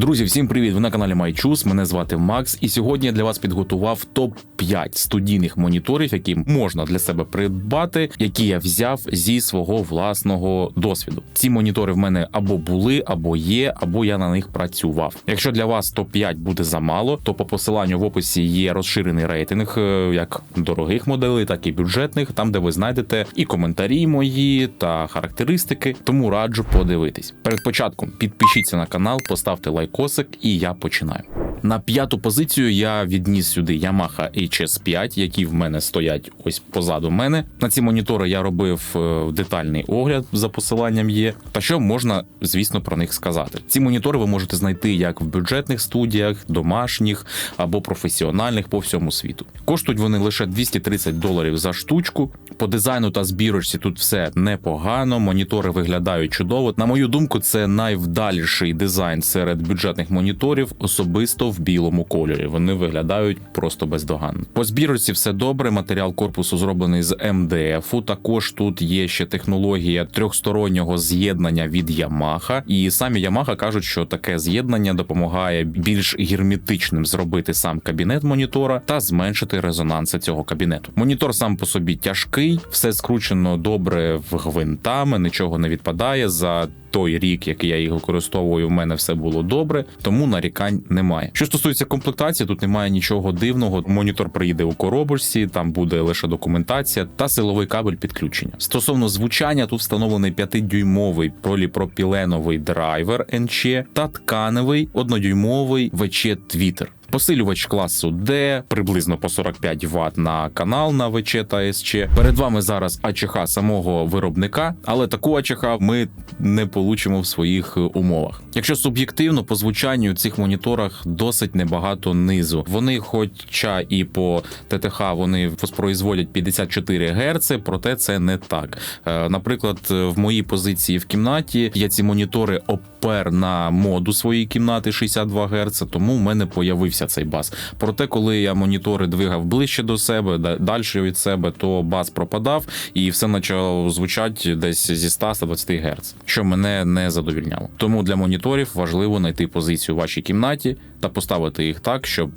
Друзі, всім привіт! Ви на каналі MyChoose, Мене звати Макс, і сьогодні я для вас підготував топ 5 студійних моніторів, які можна для себе придбати, які я взяв зі свого власного досвіду. Ці монітори в мене або були, або є, або я на них працював. Якщо для вас топ 5 буде замало, то по посиланню в описі є розширений рейтинг е, як дорогих моделей, так і бюджетних, там де ви знайдете і коментарі мої та характеристики. Тому раджу подивитись. Перед початком підпишіться на канал, поставте лайкосик, і я починаю. На п'яту позицію я відніс сюди Yamaha HS5, які в мене стоять ось позаду мене. На ці монітори я робив е, детальний огляд за посиланням є. Та що можна, звісно, про них сказати? Ці монітори ви можете знайти як в бюджетних студіях, домашніх або професіональних по всьому світу. Коштують вони лише 230 доларів за штучку. По дизайну та збірочці тут все непогано. Монітори виглядають чудово. На мою думку, це найвдаліший дизайн серед бюджетних моніторів, особисто в білому кольорі. Вони виглядають просто бездоганно. По збірочці все добре. Матеріал корпусу зроблений з МДФ. Також тут є ще технологія трьохстороннього з'єднання від Yamaha. І самі Yamaha кажуть, що таке з'єднання допомагає більш герметичним зробити сам кабінет монітора та зменшити резонанси цього кабінету. Монітор сам по собі тяжкий, все скручено добре в гвинтами, нічого не відпадає за той рік, який я їх використовую, в мене все було добре, тому нарікань немає. Що стосується комплектації, тут немає нічого дивного. Монітор приїде у коробочці, там буде лише документація та силовий кабель підключення. Стосовно звучання, тут встановлений 5-дюймовий поліпропіленовий драйвер NC та тканевий однодюймовий VC Twitter. Посилювач класу D, приблизно по 45 Вт на канал на ВЧ та СЧ. Перед вами зараз АЧХ самого виробника, але таку АЧХ ми не получимо в своїх умовах. Якщо суб'єктивно, по звучанню цих моніторах досить небагато низу. Вони, хоча і по ТТХ вони воспроизводять 54 Гц, проте це не так. Е, Наприклад, в моїй позиції в кімнаті я ці монітори опер на моду своєї кімнати 62 Гц, тому в мене появився цей бас. Проте, коли я монітори двигав ближче до себе, да- далі від себе, то бас пропадав і все почало звучати десь зі 100-120 Гц, що мене не задовільняло. Тому для моніторів важливо знайти позицію в вашій кімнаті та поставити їх так, щоб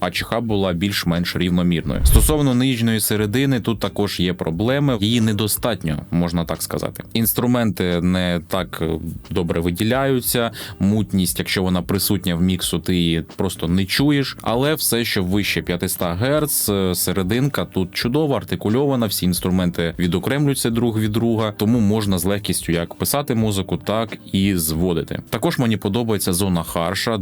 АЧХ була більш-менш рівномірною. Стосовно нижньої середини, тут також є проблеми. Її недостатньо, можна так сказати. Інструменти не так е, добре виділяються. Мутність, якщо вона присутня в міксу, ти її просто не чуєш. Але все, що вище 500 Гц, е, серединка тут чудово артикульована. Всі інструменти відокремлюються друг від друга, тому можна з легкістю як писати музику, так і зводити. Також мені подобається зона харша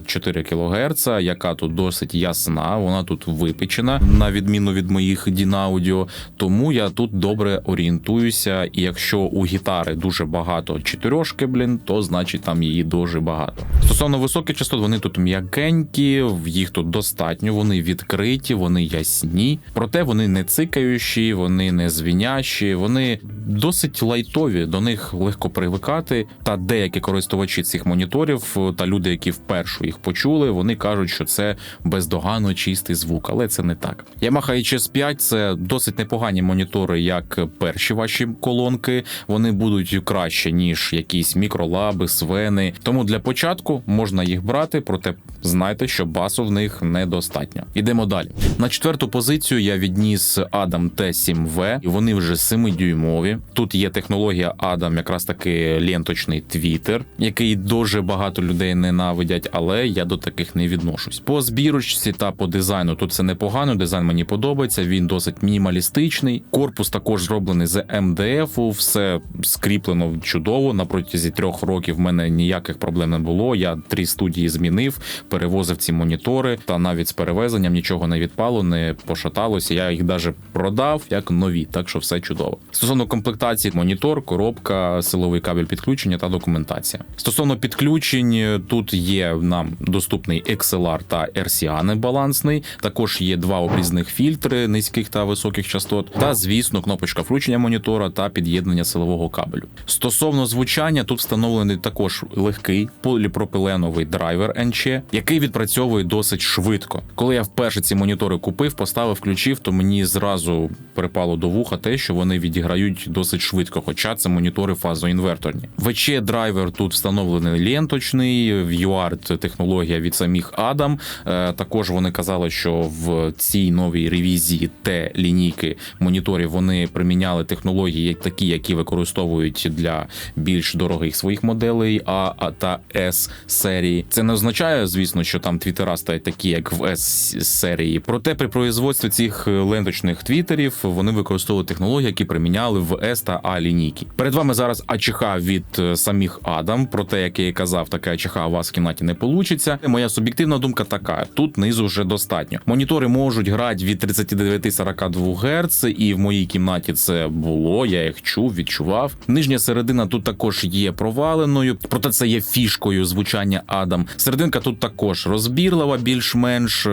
2-4 кГц, яка тут досить ясна. Вона тут випечена на відміну від моїх Дінаудіо. Тому я тут добре орієнтуюся. І якщо у гітари дуже багато чотирьошки, блін, то значить там її дуже багато. Стосовно високих частот, вони тут м'якенькі, їх тут достатньо. Вони відкриті, вони ясні. Проте вони не цикаючі, вони не звінящі, вони досить лайтові. До них легко привикати. Та деякі користувачі цих моніторів та люди, які вперше їх почули, вони кажуть, що це бездоганно чистий звук, але це не так. Yamaha HS5 – це досить непогані монітори, як перші ваші колонки. Вони будуть краще ніж якісь мікролаби, свени. Тому для початку можна їх брати, проте знайте, що басу в них недостатньо. Ідемо далі. На четверту позицію я відніс Adam T7V, і вони вже 7-дюймові. Тут є технологія Adam, якраз таки ленточний твіттер, який дуже багато людей ненавидять, але я до таких не відношусь. По збірочці та по дизайну тут це непогано. Дизайн мені подобається. Він досить мінімалістичний. Корпус також зроблений з МДФ. Все скріплено чудово. На протязі трьох років в мене ніяких проблем не було. Я три студії змінив, перевозив ці монітори, та навіть з перевезенням нічого не відпало, не пошаталося. Я їх навіть продав як нові, так що все чудово. Стосовно комплектації, монітор, коробка, силовий кабель підключення та документація. Стосовно підключень, тут є нам доступний XLR та RCA небалансний. Також є два обрізних фільтри низьких та високих частот, та звісно, кнопочка включення монітора та під'єднання силового кабелю. Стосовно звучання, тут встановлений також легкий поліпропиленовий драйвер NC, який відпрацьовує досить швидко. Коли я вперше ці монітори купив, поставив, включив, то мені зразу припало до вуха те, що вони відіграють досить швидко, хоча це монітори фазоінверторні. VC драйвер тут встановлений ленточний, UART технологія від самих Adam. Е, Також вони казали, що в цій новій ревізії Т лінійки моніторів вони приміняли технології такі, які використовують для більш дорогих своїх моделей А та С серії. Це не означає, звісно, що там твіттера стають такі, як в С серії. Проте при производстві цих ленточних твіттерів вони використовують технології, які приміняли в С та А лінійки. Перед вами зараз АЧХ від е, самих Адам. Проте, як я казав, така АЧХ у вас в кімнаті не получиться. Моя суб'єктивна думка така: тут низу вже достатньо. Монітори можуть грати від 39-42 Гц, і в моїй кімнаті це було. Я їх чув, відчував. Нижня середина тут також є проваленою, проте це є фішкою звучання Адам. Серединка тут також розбірлива, більш-менш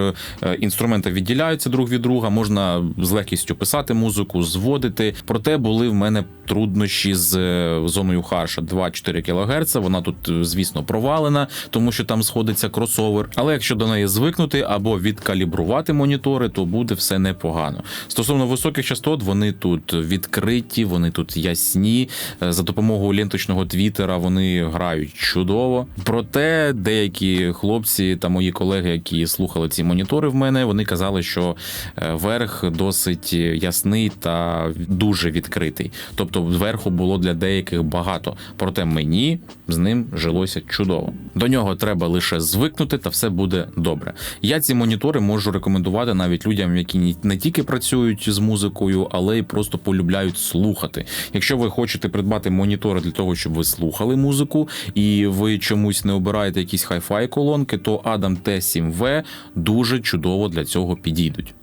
Е, інструменти відділяються друг від друга. Можна з легкістю писати музику, зводити. Проте були в мене труднощі з е, зоною харша 2-4 кГц. Вона тут, е, звісно, провалена, тому що там сходиться кросовер. Але якщо до неї звикнути або відкалібрувати монітори, то буде все непогано. Стосовно високих частот, вони тут відкриті, вони тут ясні. Е, За допомогою ленточного твіттера вони грають чудово. Проте деякі хлопці та мої колеги, які слухали ці монітори в мене, вони казали, що е, верх досить ясний та дуже відкритий. Тобто, зверху було для деяких багато. Проте мені з ним жилося чудово. До нього треба лише звикнути, та все буде добре. Я ці монітори можу рекомендувати навіть людям, які не тільки працюють з музикою, але й просто полюбляють слухати. Якщо ви хочете придбати монітори для того, щоб ви слухали музику, і ви чомусь не обираєте якісь хай-фай колонки, то Adam T7V дуже чудово для цього підійдуть.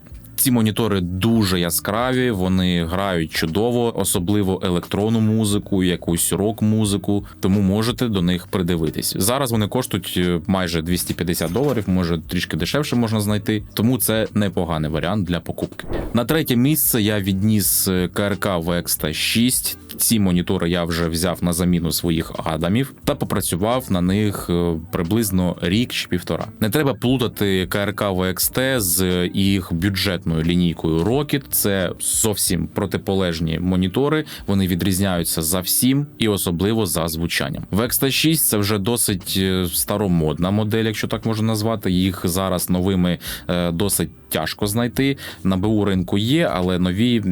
Ці монітори дуже яскраві, вони грають чудово, особливо електронну музику, якусь рок-музику, тому можете до них придивитись. Зараз вони коштують е, майже 250 доларів, може трішки дешевше можна знайти, тому це непоганий варіант для покупки. На третє місце я відніс е, КРК VX 6 ці монітори я вже взяв на заміну своїх адамів та попрацював на них е, приблизно рік чи півтора. Не треба плутати КРК VXT з їх бюджетною лінійкою Rocket. Це зовсім протиполежні монітори. Вони відрізняються за всім і особливо за звучанням. VXT 6 це вже досить е, старомодна модель, якщо так можна назвати. Їх зараз новими е, досить тяжко знайти. На БУ ринку є, але нові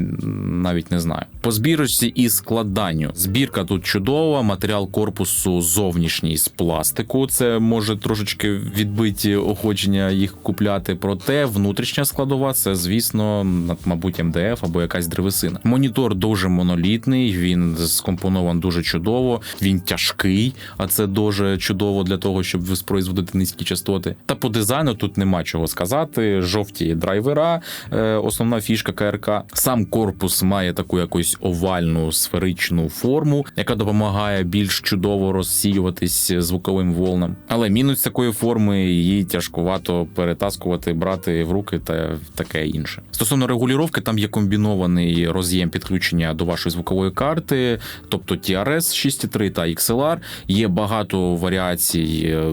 навіть не знаю. По збірочці і складанню. Збірка тут чудова, матеріал корпусу зовнішній з пластику. Це може трошечки відбиті охочення їх купляти. Проте внутрішня складова це, звісно, мабуть, МДФ або якась древесина. Монітор дуже монолітний, він скомпонован дуже чудово, він тяжкий, а це дуже чудово для того, щоб воспроизводити низькі частоти. Та по дизайну тут нема чого сказати. Жовті драйвера, е, основна фішка КРК. Сам корпус має таку якусь овальну сферичну форму, яка допомагає більш чудово розсіюватись звуковим волнам. Але мінус такої форми її тяжкувато перетаскувати, брати в руки та таке інше. Стосовно регулювання, там є комбінований роз'єм підключення до вашої звукової карти, тобто TRS 6.3 та XLR. Є багато варіацій е,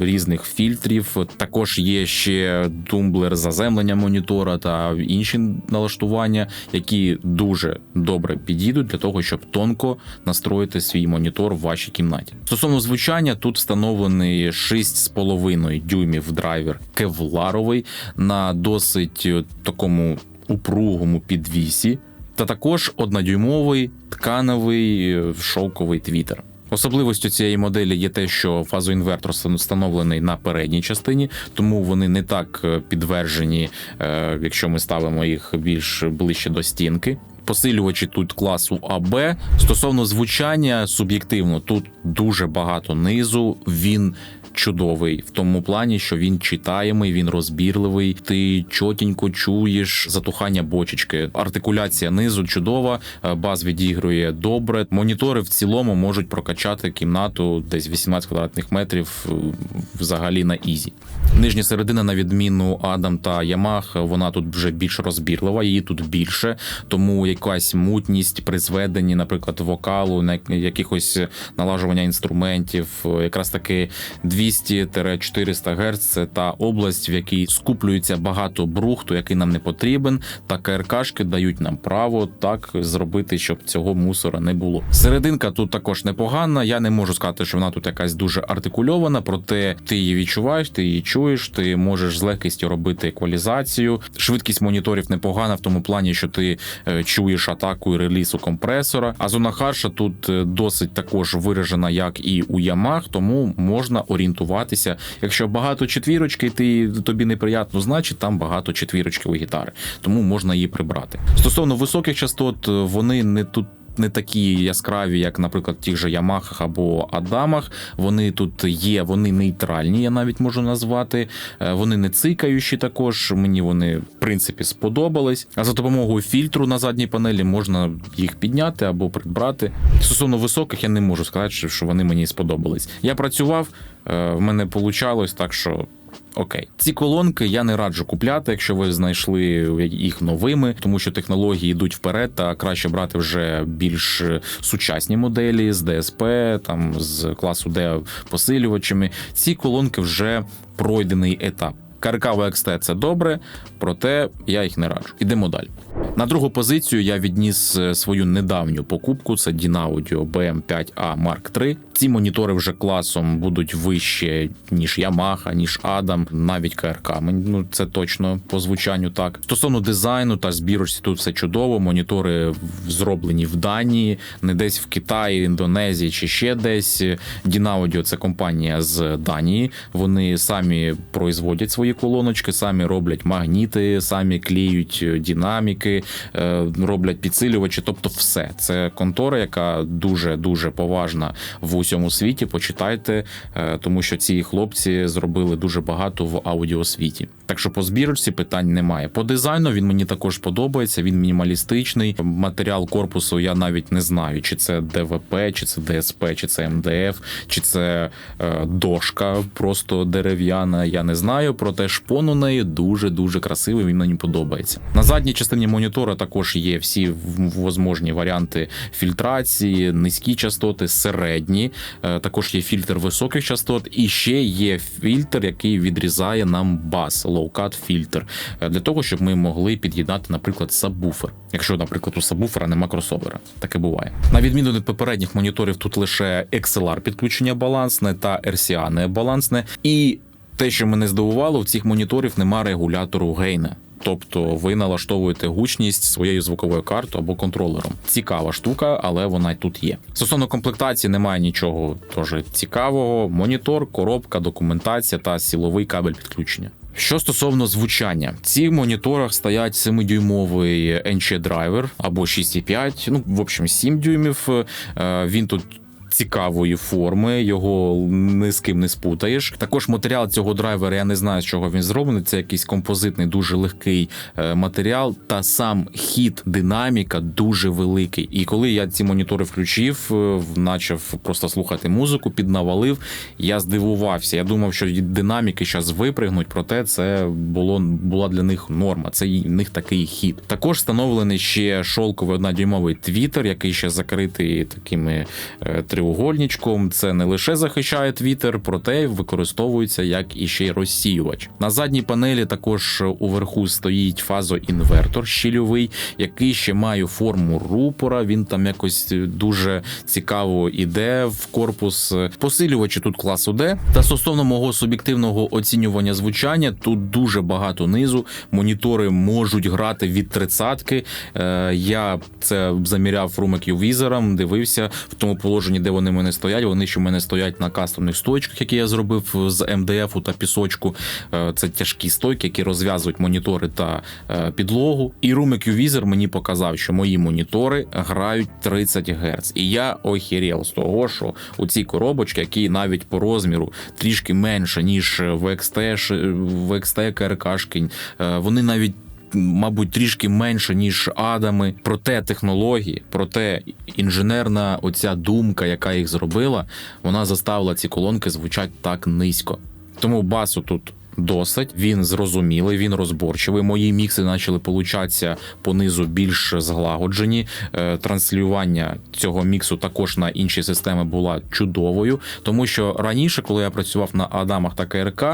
різних фільтрів. Також є ще тумблер заземлення монітора та інші налаштування, які дуже добре підійдуть для того, щоб тонко настроїти свій монітор в вашій кімнаті. Стосовно звучання, тут встановлений 6,5 дюймів драйвер кевларовий на досить е, такому упругому підвісі, та також однодюймовий ткановий е, шовковий твітер. Особливостю цієї моделі є те, що фазоінвертор встановлений на передній частині, тому вони не так е, підтверджені, е, якщо ми ставимо їх більш ближче до стінки. Посилювачі тут класу АБ. Стосовно звучання, суб'єктивно, тут дуже багато низу. Він чудовий в тому плані, що він читаємий, він розбірливий. Ти чотенько чуєш затухання бочечки. Артикуляція низу чудова, е, бас відігрує добре. Монітори в цілому можуть прокачати кімнату десь 18 квадратних метрів е, взагалі на ізі. Нижня середина, на відміну Адам та Ямах, вона тут вже більш розбірлива, її тут більше. Тому якась мутність при зведенні, наприклад, вокалу, на якихось налажування інструментів. Якраз таки 200-400 Гц це та область, в якій скуплюється багато брухту, який нам не потрібен. Та КРКшки дають нам право так зробити, щоб цього мусора не було. Серединка тут також непогана. Я не можу сказати, що вона тут якась дуже артикульована, проте ти її відчуваєш, ти її чуєш, ти можеш з легкістю робити еквалізацію. Швидкість моніторів непогана в тому плані, що ти е, чуєш атаку і реліз компресора. А зона харша тут е, досить також виражена, як і у Ямах, тому можна орієнтуватися. Якщо багато четвірочки, ти тобі неприятно, значить там багато четвірочки у гітари, тому можна її прибрати. Стосовно високих частот, е, вони не тут. Не такі яскраві, як, наприклад, в тих же Ямахах або Адамах. Вони тут є, вони нейтральні, я навіть можу назвати. Е, Вони не цикаючі також. Мені вони в принципі сподобались. А за допомогою фільтру на задній панелі можна їх підняти або прибрати. Стосовно високих, я не можу сказати, що- вони мені сподобались. Я працював, в мене вийшло так, що. Окей, ці колонки я не раджу купляти, якщо ви знайшли їх новими, тому що технології йдуть вперед, та краще брати вже більш сучасні моделі з ДСП, там з класу Д посилювачами. Ці колонки вже пройдений етап. КРК VXT – це добре, проте я їх не раджу. Ідемо далі. На другу позицію я відніс е, свою недавню покупку. Це Dynaudio BM5A Mark III. Ці монітори вже класом будуть вище ніж Yamaha, ніж Adam, навіть КРК. Ну це точно по звучанню так. Стосовно дизайну та збірочці, тут все чудово. Монітори зроблені в Данії, не десь в Китаї, Індонезії чи ще десь. Dynaudio – це компанія з Данії. Вони самі производять свої колоночки, самі роблять магніти, самі кліють е, динаміки, е, роблять підсилювачі. Тобто, все це контора, яка дуже дуже поважна в усьому світі. Почитайте, е, тому що ці хлопці зробили дуже багато в аудіосвіті. Так що по збірочці питань немає. По дизайну він мені також подобається. Він мінімалістичний. Матеріал корпусу я навіть не знаю, чи це ДВП, чи це ДСП, чи це МДФ, чи це дошка просто дерев'яна. Я не знаю. Проте шпон у неї дуже дуже красивий. Він мені подобається. На задній частині монітора також є всі возможні варіанти фільтрації, низькі частоти, середні. Е, Також є фільтр високих частот, і ще є фільтр, який відрізає нам бас, low-cut фільтр, е, для того, щоб ми могли під'єднати, наприклад, сабвуфер. Якщо, наприклад, у сабвуфера нема кросовера, таке буває. На відміну від попередніх моніторів, тут лише XLR підключення балансне та RCA не балансне. І те, що мене здивувало, в цих моніторів нема регулятору гейна. Тобто ви налаштовуєте гучність своєю звуковою картою або контролером. Цікава штука, але вона й тут є. Стосовно комплектації немає нічого теж цікавого. Монітор, коробка, документація та силовий кабель підключення. Що стосовно звучання, в цих моніторах стоять 7-дюймовий NC драйвер або 6,5, ну в общем 7 дюймів. Е, Він тут цікавої форми, його ні з ким не спутаєш. Також матеріал цього драйвера, я не знаю, з чого він зроблений. Це якийсь композитний, дуже легкий е, матеріал, та сам хід динаміка дуже великий. І коли я ці монітори включив, е, почав просто слухати музику, піднавалив, я здивувався. Я думав, що динаміки зараз випригнуть, проте це було була для них норма. Це в них такий хід. Також встановлений ще шолковий однодюймовий твітер, який ще закритий такими е, треугольничком. Це не лише захищає твітер, проте використовується як і ще й розсіювач. На задній панелі також уверху стоїть фазоінвертор щільовий, який ще має форму рупора. Він там якось дуже цікаво іде в корпус. Посилювачі тут класу D. Та стосовно мого суб'єктивного оцінювання звучання, тут дуже багато низу. Монітори можуть грати від тридцятки. Е, Я це заміряв румик візором, дивився в тому положенні, де вони в мене стоять. Вони ще в мене стоять на кастомних стоечках, які я зробив з МДФ та пісочку. Е, Це тяжкі стойки, які розв'язують монітори та е, підлогу. І румик візор мені показав, що мої монітори грають 30 Гц. І я охерів з того, що у ці коробочки, які навіть по розміру трішки менше, ніж в XT, в XT КРКшки, е, вони навіть. Мабуть, трішки менше ніж адами. Проте технології, проте інженерна оця думка, яка їх зробила, вона заставила ці колонки звучати так низько. Тому басу тут досить. Він зрозумілий, він розборчивий. Мої мікси почали получатися понизу більш зглагоджені. Е, Транслювання цього міксу також на інші системи була чудовою, тому що раніше, коли я працював на Адамах та КРК,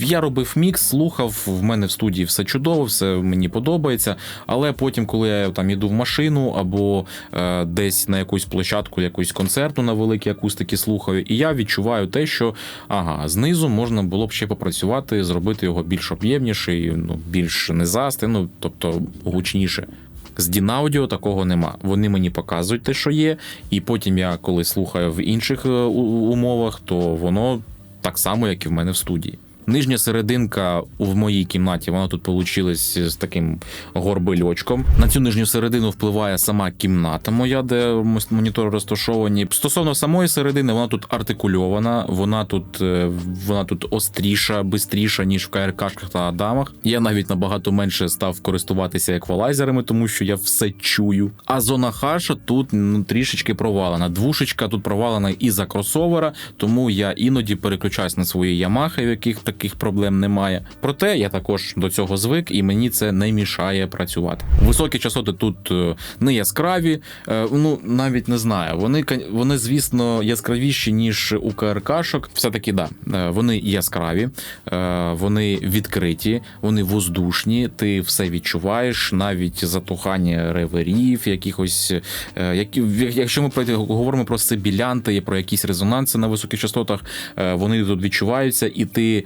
я робив мікс, слухав. В мене в студії все чудово, все мені подобається. Але потім, коли я там іду в машину або е, десь на якусь площадку, якусь концерту на великій акустики слухаю, і я відчуваю те, що ага, знизу можна було б ще попрацювати, зробити його більш об'ємніший, ну більш незасти, ну тобто гучніше. З Дінаудіо такого нема. Вони мені показують те, що є, і потім я, коли слухаю в інших е, умовах, то воно так само, як і в мене в студії. Нижня серединка в моїй кімнаті, вона тут получилась з таким горбильочком. На цю нижню середину впливає сама кімната моя, де монітори розташовані. Стосовно самої середини, вона тут артикульована, вона тут, е, вона тут остріша, бистріша, ніж в КРКшках та Адамах. Я навіть набагато менше став користуватися еквалайзерами, тому що я все чую. А зона хаша тут ну, трішечки провалена. Двушечка тут провалена із-за кросовера, тому я іноді переключаюсь на свої Ямахи, в яких таких проблем немає. Проте я також до цього звик, і мені це не мішає працювати. Високі частоти тут е, не яскраві. е, Ну навіть не знаю. Вони вони, звісно, яскравіші ніж у КРКшок. Все таки да, е, вони яскраві, вони відкриті, вони воздушні. Ти все відчуваєш, навіть затухання реверів, якихось які якщо ми говоримо про сибілянти про якісь резонанси на високих частотах, вони тут відчуваються, і ти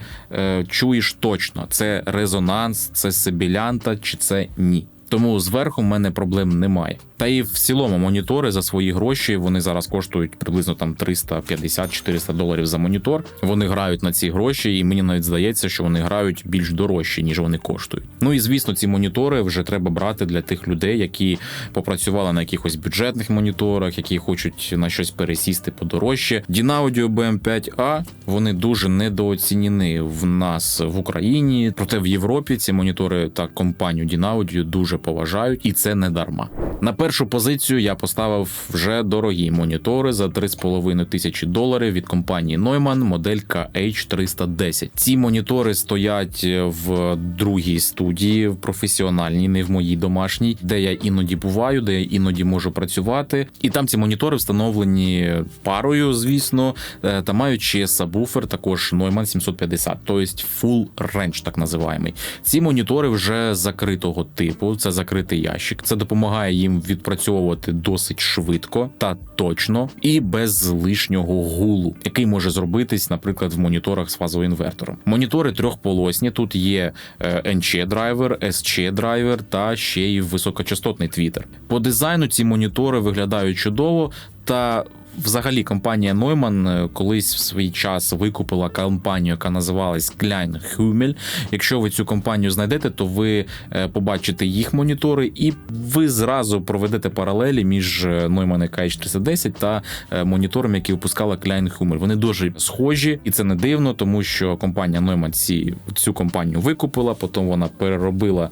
чуєш точно, це резонанс, це сибілянта чи це ні. Тому зверху в мене проблем немає. Та і в цілому монітори за свої гроші вони зараз коштують приблизно там 350-400 доларів за монітор. Вони грають на ці гроші, і мені навіть здається, що вони грають більш дорожче, ніж вони коштують. Ну і звісно, ці монітори вже треба брати для тих людей, які попрацювали на якихось бюджетних моніторах, які хочуть на щось пересісти подорожче. Dynaudio BM5A вони дуже недооцінені в нас в Україні. Проте в Європі ці монітори та компанію Dynaudio дуже поважають, і це не дарма. На першу позицію я поставив вже дорогі монітори за 3,5 тисячі доларів від компанії Neumann, моделька H310. Ці монітори стоять в другій студії, в професіональній, не в моїй домашній, де я іноді буваю, де я іноді можу працювати. І там ці монітори встановлені парою, звісно, е, та мають ще сабвуфер, також Neumann 750, тобто full range, так називаємий. Ці монітори вже закритого типу, це закритий ящик. Це допомагає їм відпрацьовувати досить швидко та точно і без лишнього гулу, який може зробитись, наприклад, в моніторах з фазовим інвертором. Монітори трьохполосні. Тут є е, NC драйвер, SC драйвер та ще й високочастотний твітер. По дизайну ці монітори виглядають чудово та. Взагалі, компанія Neumann е, колись в свій час викупила компанію, яка називалась Klein Hummel. Якщо ви цю компанію знайдете, то ви е, побачите їх монітори, і ви зразу проведете паралелі між е, Neumann KH310 та е, монітором, які випускала Klein Hummel. Вони дуже схожі, і це не дивно, тому що компанія Neumann ці, цю компанію викупила. Потім вона переробила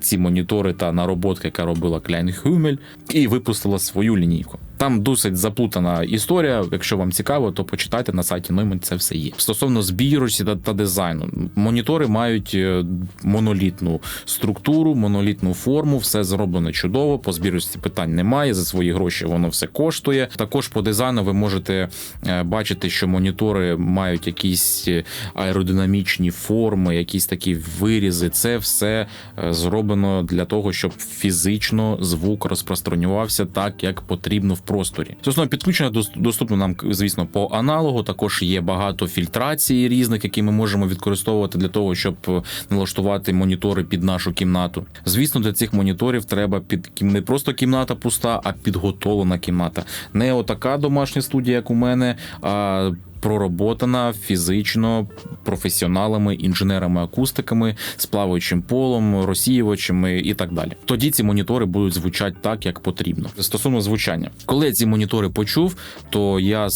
ці монітори та нароботки, яка робила Klein Hummel, і випустила свою лінійку. Там досить заплутана історія. Якщо вам цікаво, то почитайте на сайті Neumann, це все є. Стосовно збірості та, та дизайну, монітори мають е, монолітну структуру, монолітну форму, все зроблено чудово. По збірості питань немає. За свої гроші воно все коштує. Також по дизайну ви можете е, бачити, що монітори мають якісь е, аеродинамічні форми, якісь такі вирізи. Це все зроблено для того, щоб фізично звук розпространювався так, як потрібно в просторі. Сосно підключення доступно нам, звісно, по аналогу. Також є багато фільтрацій різних, які ми можемо використовувати для того, щоб е, налаштувати монітори під нашу кімнату. Звісно, для цих моніторів треба під не просто кімната пуста, а підготовлена кімната. Не отака домашня студія, як у мене, а пророботана фізично професіоналами, інженерами, акустиками, з плаваючим полом, розсіювачами і так далі. Тоді ці монітори будуть звучати так, як потрібно. Стосовно звучання, коли я ці монітори почув, то я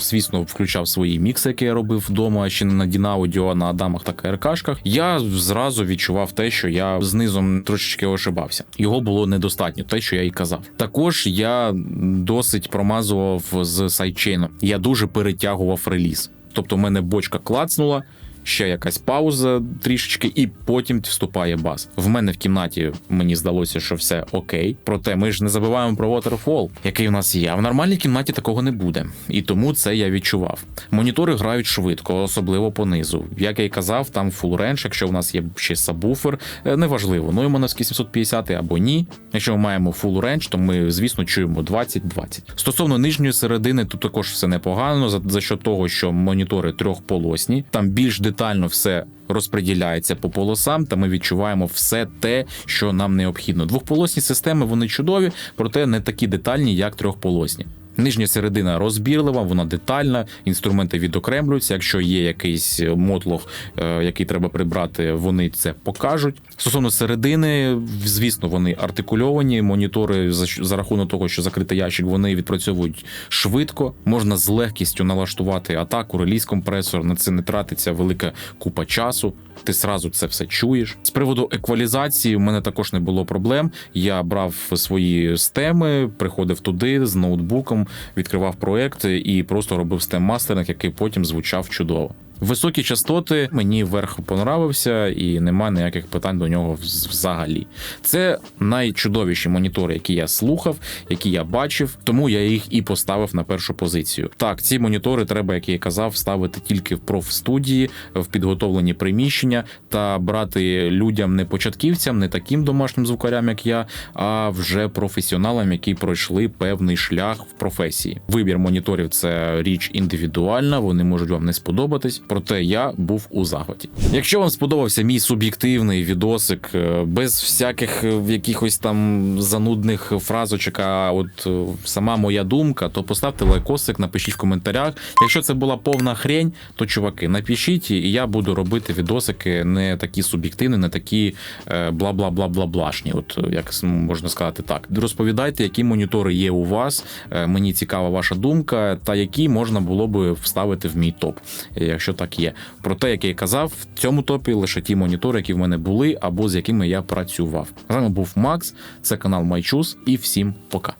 звісно включав свої мікси, які я робив вдома, ще не на Дінаудіо, а на Адамах та КРКшках. Я зразу відчував те, що я знизом трошечки ошибався. Його було недостатньо, те, що я і казав. Також я досить промазував з сайдчейном. Я дуже перетягував реліз. Тобто, в мене бочка клацнула. Ще якась пауза трішечки, і потім вступає бас. В мене в кімнаті мені здалося, що все окей. Проте ми ж не забуваємо про Waterfall, який у нас є. А в нормальній кімнаті такого не буде. І тому це я відчував. Монітори грають швидко, особливо понизу. Як я й казав, там full range, якщо в нас є ще сабвуфер, е, неважливо, ну і моновський 750 або ні. Якщо ми маємо full range, то ми, звісно, чуємо 20-20. Стосовно нижньої середини, тут також все непогано за, за що того, що монітори трьохполосні, там більш детально все розподіляється по полосам, та ми відчуваємо все те, що нам необхідно. Двохполосні системи вони чудові, проте не такі детальні, як трьохполосні. Нижня середина розбірлива, вона детальна, інструменти відокремлюються. Якщо є якийсь мотлох, е, який треба прибрати, вони це покажуть. Стосовно середини, звісно, вони артикульовані. Монітори за, рахунок того, що закритий ящик, вони відпрацьовують швидко. Можна з легкістю налаштувати атаку, реліз компресор. На це не тратиться велика купа часу. Ти сразу це все чуєш. З приводу еквалізації, в мене також не було проблем. Я брав свої стеми, приходив туди з ноутбуком, відкривав проект і просто робив стем мастеринг, який потім звучав чудово. Високі частоти мені верх понравився, і нема ніяких питань до нього взагалі. Це найчудовіші монітори, які я слухав, які я бачив, тому я їх і поставив на першу позицію. Так, ці монітори треба, як я казав, ставити тільки в профстудії, в підготовлені приміщення та брати людям не початківцям, не таким домашнім звукарям, як я, а вже професіоналам, які пройшли певний шлях в професії. Вибір моніторів це річ індивідуальна, вони можуть вам не сподобатись. Проте я був у захваті. Якщо вам сподобався мій суб'єктивний відосик е, без всяких е, якихось там занудних фразочок, а от е, сама моя думка, то поставте лайкосик, напишіть в коментарях. Якщо це була повна хрень, то чуваки, напишіть, і я буду робити відосики не такі суб'єктивні, не такі е, бла-бла-бла-бла-блашні. От е, як можна сказати так. Розповідайте, які монітори є у вас. Мені цікава ваша думка, та які можна було би вставити в мій топ, якщо так є. Про те, як я казав, в цьому топі лише ті монітори, які в мене були, або з якими я працював. З вами був Макс, це канал Майчус, і всім пока.